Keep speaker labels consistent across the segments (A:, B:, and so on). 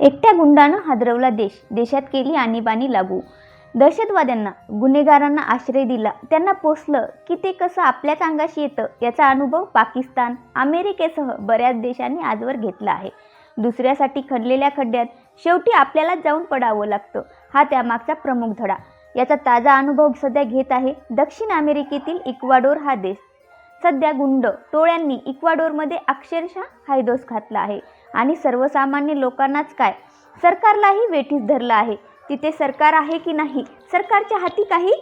A: एकट्या गुंडानं हादरवला देश. देशात केली आणीबाणी लागू. दहशतवाद्यांना गुन्हेगारांना आश्रय दिला. त्यांना पोचलं की ते कसं आपल्याच अंगाशी येतं याचा अनुभव पाकिस्तान अमेरिकेसह बऱ्याच देशांनी आजवर घेतला आहे. दुसऱ्यासाठी खणलेल्या खड्ड्यात शेवटी आपल्यालाच जाऊन पडावं लागतं. हा त्यामागचा प्रमुख धडा. याचा ताजा अनुभव सध्या घेत आहे दक्षिण अमेरिकेतील इक्वाडोर हा देश. सध्या गुंड टोळ्यांनी इक्वाडोरमध्ये अक्षरशः हायदोस घातला आहे. आणि सर्वसामान्य लोकांनाच काय? सरकारलाही वेठीस धरलं आहे. तिथे सरकार आहे की नाही? सरकारच्या हाती काही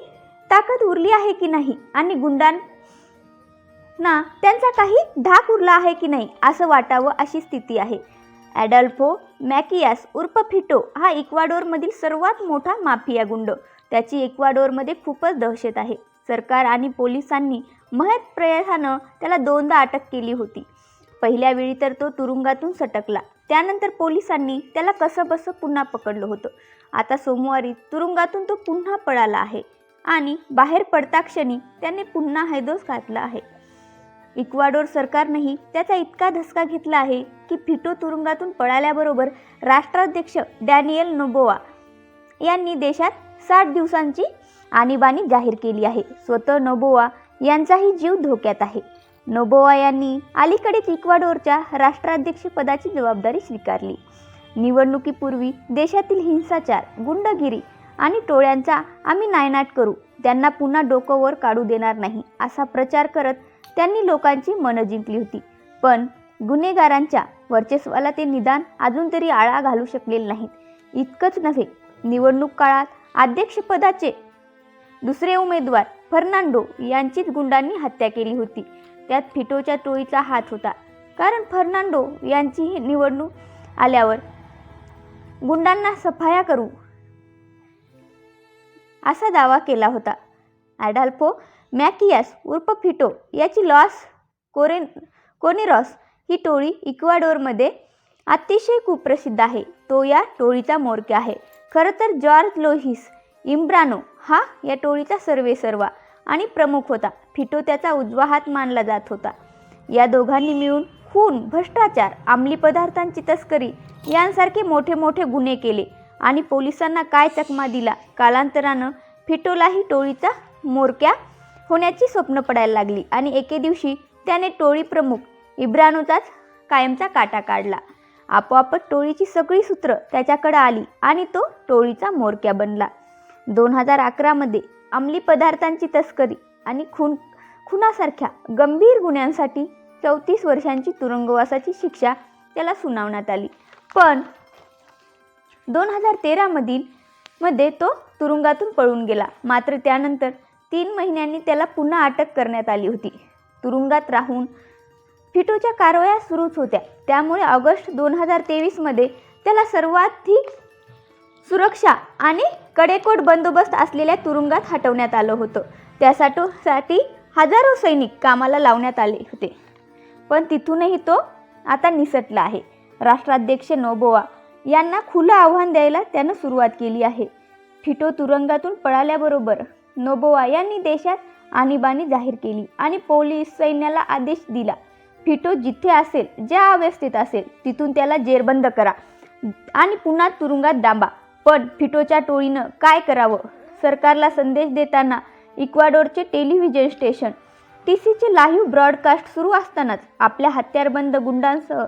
A: ताकद उरली आहे की नाही? आणि गुंडांना त्यांचा काही धाक उरला आहे की नाही असं वाटावं अशी स्थिती आहे. ॲडल्फो मॅकियास उर्फ फिटो हा इक्वाडोरमधील सर्वात मोठा माफिया गुंड. त्याची इक्वाडोरमध्ये खूपच दहशत आहे. सरकार आणि पोलिसांनी महत प्रयासानं त्याला दोनदा अटक केली होती. पहिल्या वेळी तर तो तुरुंगातून सटकला. त्यानंतर पोलिसांनी त्याला कसंबसं पुन्हा पकडलं होतं. आता सोमवारी तुरुंगातून तो पुन्हा पळाला आहे आणि बाहेर पडताक्षणी त्याने पुन्हा हैदोस घातला आहे. इक्वाडोर सरकारनंही त्याचा इतका धसका घेतला आहे की फिटो तुरुंगातून पळाल्याबरोबर राष्ट्राध्यक्ष डॅनियल नोबोवा यांनी देशात साठ दिवसांची आणीबाणी जाहीर केली आहे. स्वतः नोबोवा यांचाही जीव धोक्यात आहे. नोबोवा यांनी अलीकडेच इक्वाडोरच्या राष्ट्राध्यक्षपदाची जबाबदारी स्वीकारली. निवडणुकीपूर्वी देशातील हिंसाचार गुंडगिरी आणि टोळ्यांचा आम्ही नायनाट करू. त्यांना पुन्हा डोकं वर काढू देणार नाही असा प्रचार करत त्यांनी लोकांची मनं जिंकली होती. पण गुन्हेगारांच्या वर्चस्वाला ते निदान अजून तरी आळा घालू शकलेले नाहीत. इतकंच नव्हे निवडणूक काळात अध्यक्षपदाचे. दुसरे उमेदवार फर्नांडो यांचीच गुंडांनी हत्या केली होती. त्यात फिटोच्या टोळीचा हात होता. कारण फर्नांडो यांचीही निवडणूक आल्यावर गुंडांना सफाया करू असा दावा केला होता. ॲडाल्फो मॅकियास उर्फ फिटो याची लॉस कोरेन कोनेरॉस ही टोळी इक्वाडोरमध्ये अतिशय कुप्रसिद्ध आहे. तो या टोळीचा मोरक्या आहे. खरं तर जॉर्ज लोहिस इम्ब्रानो हा या टोळीचा सर्वेसर्वा आणि प्रमुख होता. फिटो त्याचा उजवा हात मानला जात होता. या दोघांनी मिळून खून भ्रष्टाचार अंमली पदार्थांची तस्करी यांसारखे मोठे मोठे गुन्हे केले आणि पोलिसांना काय चकमा दिला कालांतरानं फिटोलाही टोळीचा मोरक्या होण्याची स्वप्न पडायला लागली आणि एके दिवशी त्याने टोळी प्रमुख इब्रानोचाच कायमचा काटा काढला. आपोआपच टोळीची सगळी सूत्र त्याच्याकडे आली आणि तो टोळीचा मोरक्या बनला. दोन हजार अकरामध्ये अंमली पदार्थांची तस्करी आणि खून खुनासारख्या गंभीर गुन्ह्यांसाठी चौतीस वर्षांची तुरुंगवासाची शिक्षा त्याला सुनावण्यात आली. पण दोन हजार तेरामधील मध्ये तो तुरुंगातून पळून गेला. मात्र त्यानंतर तीन महिन्यांनी त्याला पुन्हा अटक करण्यात आली होती. तुरुंगात राहून फिटोच्या कारवाया सुरूच होत्या. त्यामुळे ऑगस्ट दोन हजार तेवीसमध्ये त्याला सर्वाधिक सुरक्षा आणि कडेकोट बंदोबस्त असलेल्या तुरुंगात हटवण्यात आलं होतं. त्यासाठी हजारो सैनिक कामाला लावण्यात आले होते. पण तिथूनही तो आता निसटला आहे. राष्ट्राध्यक्ष नोबोवा यांना खुलं आव्हान द्यायला त्यानं सुरुवात केली आहे. फिटो तुरुंगातून पळाल्याबरोबर नोबोवा यांनी देशात आणीबाणी जाहीर केली आणि पोलीस सैन्याला आदेश दिला. फिटो जिथे असेल ज्या अवस्थेत असेल तिथून त्याला जेरबंद करा. आणि पुन्हा तुरुंगात डांबा पण फिटोच्या टोळीनं काय करावं? सरकारला संदेश देताना इक्वाडोरचे टेलिव्हिजन स्टेशन. टी सीचे लाईव्ह ब्रॉडकास्ट सुरू असतानाच आपल्या हत्यारबंद गुंडांसह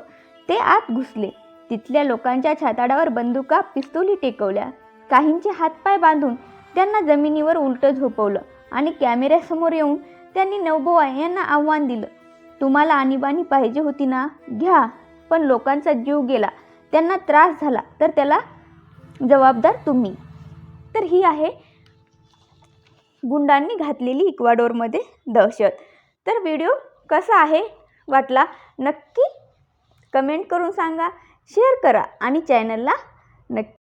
A: ते आत घुसले. तिथल्या लोकांच्या छाताडावर बंदुका पिस्तोली टेकवल्या. काहींचे हातपाय बांधून त्यांना जमिनीवर उलटं झोपवलं आणि कॅमेऱ्यासमोर येऊन त्यांनी नवबोवा यांना आव्हान दिलं. तुम्हाला आणीबाणी पाहिजे होती ना? घ्या. पण लोकांचा जीव गेला. त्यांना त्रास झाला. तर त्याला जबाबदार तुम्ही. तर ही आहे गुंडांनी घातलेली इक्वाडोरमध्ये दहशत. तर व्हिडिओ कसा आहे? वाटला? नक्की कमेंट करून सांगा. शेअर करा आणि चॅनलला नक्की